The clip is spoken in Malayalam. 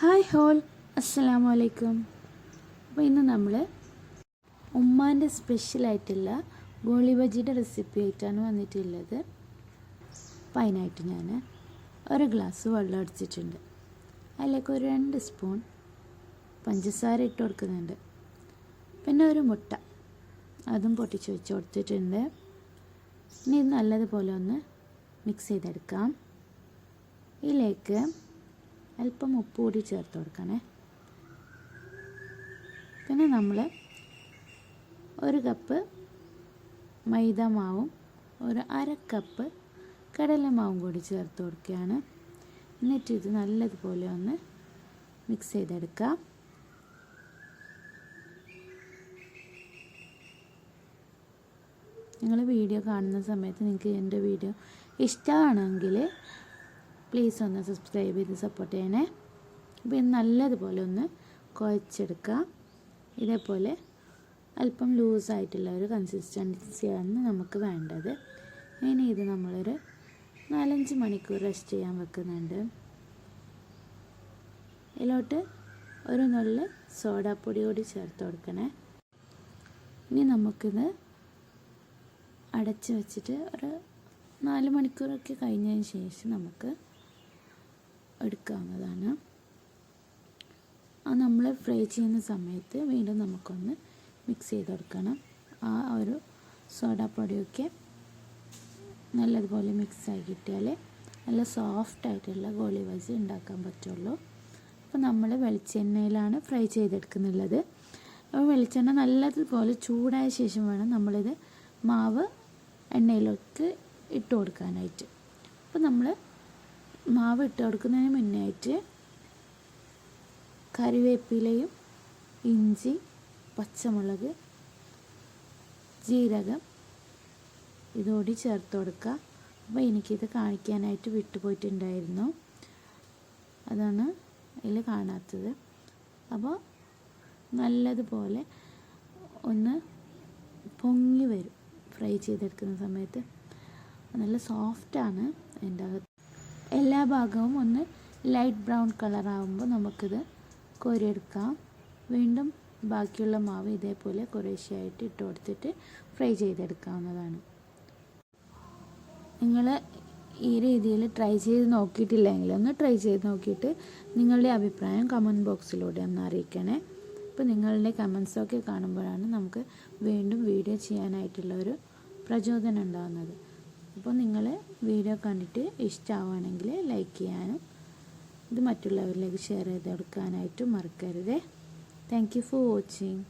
Hi whole. അസ്സലാമു അലൈക്കും അപ്പോൾ ഇന്ന് നമ്മൾ ഉമ്മാന്റെ സ്പെഷ്യലായിട്ടുള്ള ഗോളി ബജിയുടെ റെസിപ്പി ആയിട്ടാണ് വന്നിട്ടുള്ളത്. അപ്പം ഞാൻ ഒരു ഗ്ലാസ് വെള്ളം അടിച്ചിട്ടുണ്ട്. അതിലേക്ക് ഒരു രണ്ട് സ്പൂൺ പഞ്ചസാര ഇട്ട് കൊടുക്കുന്നുണ്ട്. പിന്നെ ഒരു മുട്ട അതും പൊട്ടിച്ച് വെച്ച് കൊടുത്തിട്ടുണ്ട്. ഇനി ഇത് നല്ലതുപോലെ ഒന്ന് മിക്സ് ചെയ്തെടുക്കാം. ഇതിലേക്ക് അല്പം ഉപ്പ് കൂടി ചേർത്ത് കൊടുക്കണേ. പിന്നെ നമ്മൾ ഒരു കപ്പ് മൈദ മാവും ഒരു അര കപ്പ് കടലമാവും കൂടി ചേർത്ത് കൊടുക്കുകയാണ്. എന്നിട്ട് ഇത് നല്ലതുപോലെ ഒന്ന് മിക്സ് ചെയ്തെടുക്കാം. നിങ്ങൾ വീഡിയോ കാണുന്ന സമയത്ത് നിങ്ങൾക്ക് എന്റെ വീഡിയോ ഇഷ്ടമാണെങ്കിൽ പ്ലീസ് ഒന്ന് സബ്സ്ക്രൈബ് ചെയ്ത് സപ്പോർട്ട് ചെയ്യണേ. അപ്പോൾ ഇത് നല്ലതുപോലെ ഒന്ന് കുഴച്ചെടുക്കുക ഇതേപോലെ അല്പം ലൂസായിട്ടുള്ള ഒരു കൺസിസ്റ്റൻസിയാണ് നമുക്ക് വേണ്ടത്. ഇനി ഇത് നമ്മളൊരു നാലഞ്ച് മണിക്കൂർ റെസ്റ്റ് ചെയ്യാൻ വെക്കുന്നുണ്ട്. ഇതിലോട്ട് ഒരു നുള്ളിൽ സോഡാപ്പൊടി കൂടി ചേർത്ത് കൊടുക്കണേ. ഇനി നമുക്കിത് അടച്ച് വെച്ചിട്ട് ഒരു നാല് മണിക്കൂറൊക്കെ കഴിഞ്ഞതിന് ശേഷം നമുക്ക് എടുക്കാവുന്നതാണ് ആ നമ്മൾ ഫ്രൈ ചെയ്യുന്ന സമയത്ത് വീണ്ടും നമുക്കൊന്ന് മിക്സ് ചെയ്ത് കൊടുക്കണം. ആ ഒരു സോഡാപ്പൊടിയൊക്കെ നല്ലതുപോലെ മിക്സ് ആയി കിട്ടിയാൽ നല്ല സോഫ്റ്റ് ആയിട്ടുള്ള ഗോളി ബജി ഉണ്ടാക്കാൻ പറ്റുള്ളൂ. അപ്പോൾ നമ്മൾ വെളിച്ചെണ്ണയിലാണ് ഫ്രൈ ചെയ്തെടുക്കുന്നുള്ളത്. അപ്പോൾ വെളിച്ചെണ്ണ നല്ലതുപോലെ ചൂടായ ശേഷം വേണം നമ്മളിത് മാവ് എണ്ണയിലേക്ക് ഇട്ട് കൊടുക്കാനായിട്ട്. അപ്പോൾ നമ്മൾ മാവ് ഇട്ട് കൊടുക്കുന്നതിന് മുന്നേ കറിവേപ്പിലയും ഇഞ്ചി പച്ചമുളക് ജീരകം ഇതോടി ചേർത്ത് കൊടുക്കുക. അപ്പോൾ എനിക്കിത് കാണിക്കാനായിട്ട് വിട്ടുപോയിട്ടുണ്ടായിരുന്നു. അതാണ് ഇതിൽ കാണാത്തത്. അപ്പോൾ നല്ലതുപോലെ ഒന്ന് പൊങ്ങി വരും. ഫ്രൈ ചെയ്തെടുക്കുന്ന സമയത്ത്. നല്ല സോഫ്റ്റാണ് അതിന്റെ അകത്ത്. എല്ലാ ഭാഗവും ഒന്ന് ലൈറ്റ് ബ്രൗൺ കളറാകുമ്പോൾ നമുക്കിത് കോരിയെടുക്കാം. വീണ്ടും ബാക്കിയുള്ള മാവ് ഇതേപോലെ കുറേശ്ശെയായിട്ട് ഇട്ട് കൊടുത്തിട്ട് ഫ്രൈ ചെയ്തെടുക്കാവുന്നതാണ്. നിങ്ങൾ ഈ രീതിയിൽ ട്രൈ ചെയ്ത് നോക്കിയിട്ടില്ലെങ്കിൽ ഒന്ന് ട്രൈ ചെയ്ത് നോക്കിയിട്ട് നിങ്ങളുടെ അഭിപ്രായം കമന്റ് ബോക്സിലൂടെ ഒന്ന് അറിയിക്കണേ. അപ്പോൾ നിങ്ങളുടെ കമൻസൊക്കെ കാണുമ്പോഴാണ് നമുക്ക് വീണ്ടും വീഡിയോ ചെയ്യാനായിട്ടുള്ള ഒരു പ്രചോദനം ഉണ്ടാകുന്നത് അപ്പോൾ നിങ്ങൾ വീഡിയോ കണ്ടിട്ട് ഇഷ്ടമാവുകയാണെങ്കിൽ ലൈക്ക് ചെയ്യാനും ഇത് മറ്റുള്ളവരിലേക്ക് ഷെയർ ചെയ്ത് കൊടുക്കാനായിട്ടും മറക്കരുത്. Thank you for watching